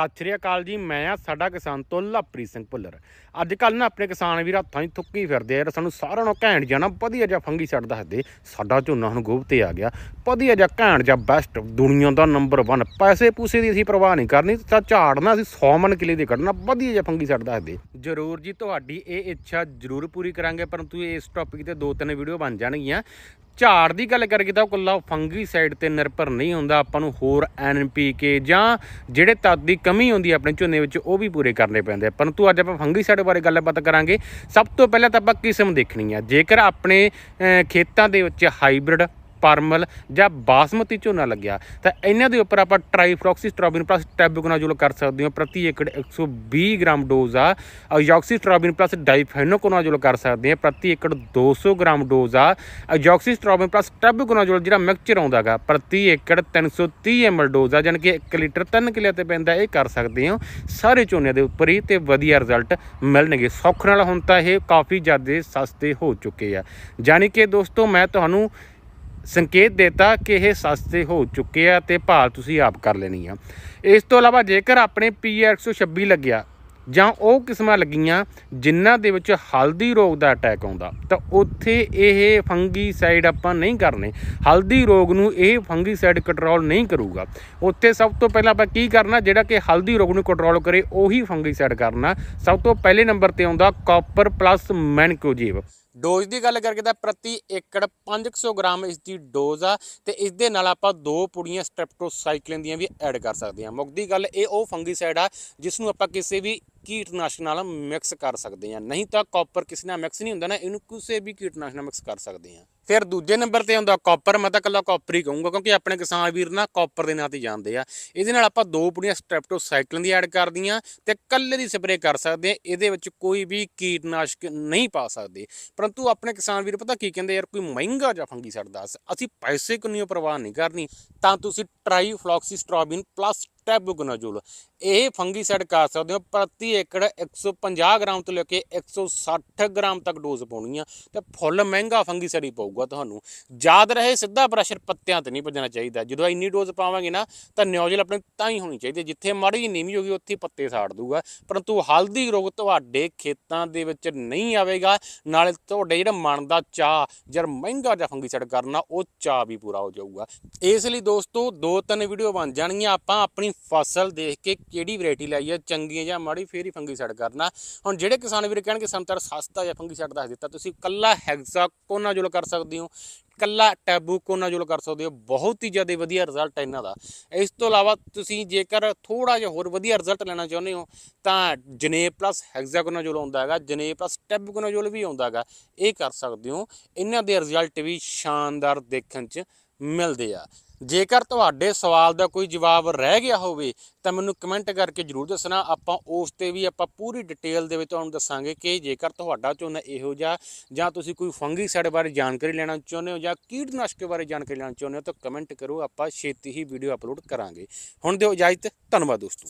ਸਤਿ ਸ਼੍ਰੀ ਅਕਾਲ ਜੀ, ਮੈਂ ਆ ਸਾਡਾ ਕਿਸਾਨ ਤੋਂ ਲਵਪ੍ਰੀਤ ਸਿੰਘ ਭੁੱਲਰ। ਅੱਜ ਕੱਲ ਨਾ ਆਪਣੇ ਕਿਸਾਨ ਵੀਰ ਹੱਥਾਂ 'ਚ ਥੁੱਕੀ ਫਿਰਦੇ ਆ ਯਾਰ ਸਾਨੂੰ ਸਾਰਿਆਂ ਨੂੰ ਘੈਂਟ ਜਾਣਾ ਵਧੀਆ ਜਿਹਾ ਫੰਗੀ ਛੱਡ ਦੱਸਦੇ ਸਾਡਾ ਝੋਨਾ ਹੁਣ ਗੋਭ ਤੇ ਆ ਗਿਆ। ਵਧੀਆ ਜਿਹਾ ਘੈਂਟ ਜਿਹਾ ਬੈਸਟ ਦੁਨੀਆ ਦਾ ਨੰਬਰ 1 ਪੈਸੇ ਪੂਸੇ ਦੀ ਅਸੀਂ ਪਰਵਾਹ ਨਹੀਂ ਕਰਨੀ, ਤਾਂ ਝਾੜਨਾ ਅਸੀਂ 100 ਮਨ ਕਿਲੇ ਦੇ ਕੱਢਣਾ, ਵਧੀਆ ਜਿਹਾ ਫੰਗੀ ਛੱਡ ਦੱਸਦੇ ਜਰੂਰ ਜੀ, ਤੁਹਾਡੀ ਇਹ ਇੱਛਾ ਜਰੂਰ ਪੂਰੀ ਕਰਾਂਗੇ, ਪਰੰਤੂ ਇਸ ਟੌਪਿਕ ਤੇ ਦੋ ਤਿੰਨ ਵੀਡੀਓ ਬਣ ਜਾਣਗੀਆਂ। ਝਾੜ ਦੀ ਗੱਲ ਕਰੀਏ ਤਾਂ ਉਹ ਇਕੱਲਾ ਫੰਗੀ ਸਾਈਡ ਤੇ ਨਿਰਭਰ ਨਹੀਂ ਹੁੰਦਾ, ਆਪਾਂ ਨੂੰ ਹੋਰ ਐਨਪੀਕੇ ਜਾਂ ਜਿਹੜੇ ਤੱਤ ਦੀ ਕਮੀ ਹੁੰਦੀ ਆਪਣੇ ਝੋਨੇ ਵਿੱਚ, ਉਹ ਵੀ ਪੂਰੇ ਕਰਨੇ ਪੈਂਦੇ ਆ। ਪਰੰਤੂ ਅੱਜ ਆਪਾਂ ਫੰਗੀਸਾਈਡ ਬਾਰੇ ਗੱਲਬਾਤ ਕਰਾਂਗੇ। ਸਭ ਤੋਂ ਪਹਿਲਾਂ ਤਾਂ ਆਪਾਂ ਕਿਸਮ ਦੇਖਣੀ ਆ। ਜੇਕਰ ਆਪਣੇ ਖੇਤਾਂ ਦੇ ਵਿੱਚ ਹਾਈਬ੍ਰਿਡ ਪਰਮਲ ਜਾਂ ਬਾਸਮਤੀ ਝੋਨਾ ਲੱਗਿਆ, ਤਾਂ ਇਹਨਾਂ ਦੇ ਉੱਪਰ ਆਪਾਂ ਟ੍ਰਾਈਫਲੋਕਸੀਸਟ੍ਰੋਬਿਨ ਪਲੱਸ ਟੈਬੂਕੋਨਾਜ਼ੋਲ ਕਰ ਸਕਦੇ ਹੋ, ਪ੍ਰਤੀ ਏਕੜ 120 ਗ੍ਰਾਮ ਡੋਜ਼ ਆ। ਅਜੌਕਸੀਸਟ੍ਰੋਬਿਨ ਪਲੱਸ ਡਾਈਫੈਨੋਕੋਨਾਜ਼ੋਲ ਕਰ ਸਕਦੇ ਹਾਂ, ਪ੍ਰਤੀ ਏਕੜ 200 ਗ੍ਰਾਮ ਡੋਜ਼ ਆ। ਅਜੌਕਸੀਸਟ੍ਰੋਬਿਨ ਪਲੱਸ ਟੈਬੂਕੋਨਾਜ਼ੋਲ ਜਿਹੜਾ ਮਿਕਸਚਰ ਆਉਂਦਾਗਾ ਪ੍ਰਤੀ ਏਕੜ 330 ml ਡੋਜ਼ ਆ, ਜਾਣੀ ਕਿ 1 ਲੀਟਰ 3 ਕਿੱਲੇ ਤੇ ਪੈਂਦਾ, ਇਹ ਕਰ ਸਕਦੇ ਹੋ। ਸਾਰੇ ਝੋਨੇ ਦੇ ਉੱਪਰ ਹੀ ਤੇ ਵਧੀਆ ਰਿਜ਼ਲਟ ਮਿਲਣਗੇ। ਸੌਖ ਨਾਲ ਹੁਣ ਤਾਂ ਇਹ ਕਾਫੀ ਜ਼ਿਆਦਾ ਸਸਤੇ ਹੋ ਚੁੱਕੇ ਆ। ਜਾਣੀ ਕਿ ਦੋਸਤੋ, ਮੈਂ ਤੁਹਾਨੂੰ ਸੰਕੇਤ ਦਿੱਤਾ ਕਿ ਇਹ ਸਸਤੇ ਹੋ ਚੁੱਕੇ ਆ ਤੇ ਭਾਲ ਤੁਸੀਂ ਆਪ ਕਰ ਲੈਣੀ ਆ। ਇਸ ਤੋਂ ਇਲਾਵਾ ਜੇਕਰ ਆਪਣੇ ਪੀਆਰ 126 ਲੱਗਿਆ ਜਾਂ ਉਹ ਕਿਸਮਾਂ ਲੱਗੀਆਂ ਜਿਨ੍ਹਾਂ ਦੇ ਵਿੱਚ ਹਲਦੀ ਰੋਗ ਦਾ ਅਟੈਕ ਆਉਂਦਾ, ਤਾਂ ਉੱਥੇ ਇਹ ਫੰਗੀਸਾਈਡ ਆਪਾਂ ਨਹੀਂ ਕਰਨੇ। ਹਲਦੀ ਰੋਗ ਨੂੰ ਇਹ ਫੰਗੀਸਾਈਡ ਕੰਟਰੋਲ ਨਹੀਂ ਕਰੂਗਾ। ਉੱਥੇ ਸਭ ਤੋਂ ਪਹਿਲਾਂ ਆਪਾਂ ਕੀ ਕਰਨਾ, ਜਿਹੜਾ ਕਿ ਹਲਦੀ ਰੋਗ ਨੂੰ ਕੰਟਰੋਲ ਕਰੇ, ਉਹੀ ਫੰਗੀਸਾਈਡ ਕਰਨਾ। ਸਭ ਤੋਂ ਪਹਿਲੇ ਨੰਬਰ ਤੇ ਆਉਂਦਾ ਕਾਪਰ ਪਲੱਸ ਮੈਨਕੋਜੀਵ ਡੋਜ਼ ਦੀ ਗੱਲ ਕਰਕੇ ਤਾਂ ਪ੍ਰਤੀ ਏਕੜ 500 ਗ੍ਰਾਮ ਇਸ ਦੀ ਡੋਜ਼ ਆ ਤੇ ਇਸ ਦੇ ਨਾਲ ਆਪਾਂ ਦੋ ਪੁੜੀਆਂ ਸਟ੍ਰੈਪਟੋਸਾਈਕਲਿਨ ਦੀਆਂ ਵੀ ਐਡ ਕਰ ਸਕਦੇ ਹਾਂ। ਮੁੱਕਦੀ ਗੱਲ ਇਹ ਉਹ ਫੰਗੀਸਾਈਡ ਆ ਜਿਸ ਨੂੰ ਆਪਾਂ ਕਿਸੇ ਵੀ ਕੀਟਨਾਸ਼ਕ ਨਾਲ ਮਿਕਸ ਕਰ ਸਕਦੇ ਹਾਂ। ਨਹੀਂ ਤਾਂ ਕਾਪਰ ਕਿਸੇ ਨਾਲ ਮਿਕਸ ਨਹੀਂ ਹੁੰਦਾ ਨਾ, ਇਹਨੂੰ ਕਿਸੇ ਵੀ ਕੀਟਨਾਸ਼ਕ ਨਾਲ ਮਿਕਸ ਕਰ ਸਕਦੇ ਹਾਂ। ਫਿਰ ਦੂਜੇ ਨੰਬਰ ਤੇ ਆਉਂਦਾ ਕਾਪਰ ਮੈਂ ਤਾਂ ਕੱਲਾ ਕਾਪਰ ਹੀ ਕਹੂੰਗਾ, ਕਿਉਂਕਿ ਆਪਣੇ ਕਿਸਾਨ ਵੀਰ ਨਾ ਕਾਪਰ ਦੇ ਨਾਂ ਤੇ ਜਾਣਦੇ ਆ। ਇਹਦੇ ਨਾਲ ਆਪਾਂ ਦੋ ਪੁੜੀਆਂ ਸਟ੍ਰੈਪਟੋਸਾਈਕਲਿਨ ਦੀ ਐਡ ਕਰਦੀਆਂ ਤੇ ਕੱਲੇ ਦੀ ਸਪਰੇਅ ਕਰ ਸਕਦੇ ਆ ਇਹਦੇ ਵਿੱਚ ਕੋਈ ਵੀ ਕੀਟਨਾਸ਼ਕ ਨਹੀਂ ਪਾ ਸਕਦੇ। ਪਰੰਤੂ ਆਪਣੇ ਕਿਸਾਨ ਵੀਰ ਪਤਾ ਕੀ ਕਹਿੰਦੇ ਯਾਰ, ਕੋਈ ਮਹਿੰਗਾ ਜਾਂ ਫੰਗੀ ਛੱਡਦਾ ਅਸੀਂ ਪੈਸੇ ਕਿੰਨੀ ਪਰਵਾਹ ਨਹੀਂ ਕਰਨੀ। ਤਾਂ ਤੁਸੀਂ ਟ੍ਰਾਈਫਲੋਕਸੀਸਟ੍ਰੋਬਿਨ ਪਲੱਸ ਟੈਬੂਕੋਨਾਜ਼ੋਲ ਇਹ ਫੰਗੀਸਾਈਡ ਕਰ ਸਕਦੇ ਹੋ। ਪ੍ਰਤੀ ਏਕੜ 150 ਗ੍ਰਾਮ ਤੋਂ ਲੈ ਕੇ 160 ਗ੍ਰਾਮ ਤੱਕ ਡੋਜ਼ ਪਾਉਣੀ ਆ ਤੇ ਫੁੱਲ ਮਹਿੰਗਾ ਫੰਗੀਸਾਈਡ ਹੀ ਪਊਗਾ ਤੁਹਾਨੂੰ। ਯਾਦ ਰਹੇ, ਸਿੱਧਾ ਪ੍ਰੈਸ਼ਰ ਪੱਤਿਆਂ ਤੇ ਨਹੀਂ ਭੱਜਣਾ ਚਾਹੀਦਾ। ਜਦੋਂ ਇੰਨੀ ਡੋਜ਼ ਪਾਵਾਂਗੇ ਨਾ, ਤਾਂ ਨਿਓਜ਼ਲ ਆਪਣੇ ਤਾਂ ਹੀ ਹੋਣੀ ਚਾਹੀਦੀ ਹੈ। ਜਿੱਥੇ ਮਾੜੀ ਜਿਹੀ ਨੀਵੀਂ ਹੋਗੀ ਉੱਥੇ ਹੀ ਪੱਤੇ ਸਾੜ ਦੂਗਾ ਪਰੰਤੂ ਹਲਦੀ ਰੋਗ ਤੁਹਾਡੇ ਖੇਤਾਂ ਦੇ ਵਿੱਚ ਨਹੀਂ ਆਵੇਗਾ। ਨਾਲੇ ਤੁਹਾਡੇ ਜਿਹੜਾ ਮਨ ਦਾ ਚਾਹ ਜਰ ਮਹਿੰਗਾ ਜਿਹਾ ਫੰਗੀਸਾਈਡ ਕਰਨਾ, ਉਹ ਚਾਹ ਵੀ ਪੂਰਾ ਹੋ ਜਾਊਗਾ। ਇਸ ਲਈ ਦੋਸਤੋ, ਦੋ ਤਿੰਨ ਵੀਡੀਓ ਬਣ ਜਾਣਗੀਆਂ। ਆਪਾਂ ਆਪਣੀ ਫਸਲ ਦੇਖ ਕੇ ਕਿਹੜੀ ਵੈਰਾਈਟੀ ਲਾਈ ਹੈ ਚੰਗੀ ਜਾਂ ਮਾੜੀ, ਫੇਰ ਹੀ ਫੰਗੀਸਾਈਡ ਕਰਨਾ। ਹੁਣ ਜਿਹੜੇ ਕਿਸਾਨ ਵੀਰ ਕਹਿਣਗੇ, ਸਾਨੂੰ ਤਾਂ ਸਸਤਾ ਜਿਹਾ ਫੰਗੀਸਾਈਡ ਦੱਸ ਦਿੱਤਾ, ਤੁਸੀਂ ਕੱਲਾ ਹੈਗਜ਼ਾਕੋਨਾਜ਼ੋਲ ਕਰ ਸਕਦੇ ਹੋ, ਕੱਲਾ ਟੈਬੂਕੋਨਾਜ਼ੋਲ ਕਰ ਸਕਦੇ ਹੋ, ਬਹੁਤ ਹੀ ਜ਼ਿਆਦਾ ਵਧੀਆ ਰਿਜ਼ਲਟ ਹੈ ਇਹਨਾਂ ਦਾ। ਇਸ ਤੋਂ ਇਲਾਵਾ ਤੁਸੀਂ ਜੇਕਰ ਥੋੜਾ ਜਿਹਾ ਹੋਰ ਵਧੀਆ ਰਿਜ਼ਲਟ ਲੈਣਾ ਚਾਹੁੰਦੇ ਹੋ, ਤਾਂ ਜਨੇਬ ਪਲੱਸ ਹੈਗਜ਼ਾ ਹੈਗਜ਼ਾਕੋਨਾਜ਼ੋਲ ਆਉਂਦਾ ਹੈਗਾ ਜਨੇਬ ਪਲੱਸ ਟੈਬੂ ਟੈਬੂਕੋਨਾਜ਼ੋਲ ਵੀ ਆਉਂਦਾ ਹੈਗਾ, ਇਹ ਕਰ ਸਕਦੇ ਹੋ। ਇਹਨਾਂ ਦੇ ਰਿਜ਼ਲਟ ਵੀ ਸ਼ਾਨਦਾਰ ਦੇਖਣ 'ਚ ਮਿਲਦੇ ਆ। ਜੇਕਰ ਤੁਹਾਡੇ ਸਵਾਲ ਦਾ ਕੋਈ ਜਵਾਬ ਰਹਿ ਗਿਆ ਹੋਵੇ, ਤਾਂ ਮੈਨੂੰ ਕਮੈਂਟ ਕਰਕੇ ਜਰੂਰ ਦੱਸਣਾ। ਆਪਾਂ ਉਸ ਤੇ ਵੀ ਆਪਾਂ ਪੂਰੀ ਡਿਟੇਲ ਦੇ ਵਿੱਚ ਤੁਹਾਨੂੰ ਦੱਸਾਂਗੇ ਕਿ ਜੇਕਰ ਤੁਹਾਡਾ ਝੋਨਾ ਇਹੋ ਜਿਹਾ ਜਾਂ ਤੁਸੀਂ ਕੋਈ ਫੰਗੀਸਾਈਡ ਬਾਰੇ ਜਾਣਕਾਰੀ ਲੈਣਾ ਚਾਹੁੰਦੇ ਹੋ ਜਾਂ ਕੀਟਨਾਸ਼ਕ ਬਾਰੇ ਜਾਣਕਾਰੀ ਲੈਣਾ ਚਾਹੁੰਦੇ ਹੋ ਤਾਂ ਕਮੈਂਟ ਕਰੋ। ਆਪਾਂ ਛੇਤੀ ਹੀ ਵੀਡੀਓ ਅਪਲੋਡ ਕਰਾਂਗੇ। ਹੁਣ ਦਿਓ ਇਜਾਜ਼ਤ। ਧੰਨਵਾਦ ਦੋਸਤੋ।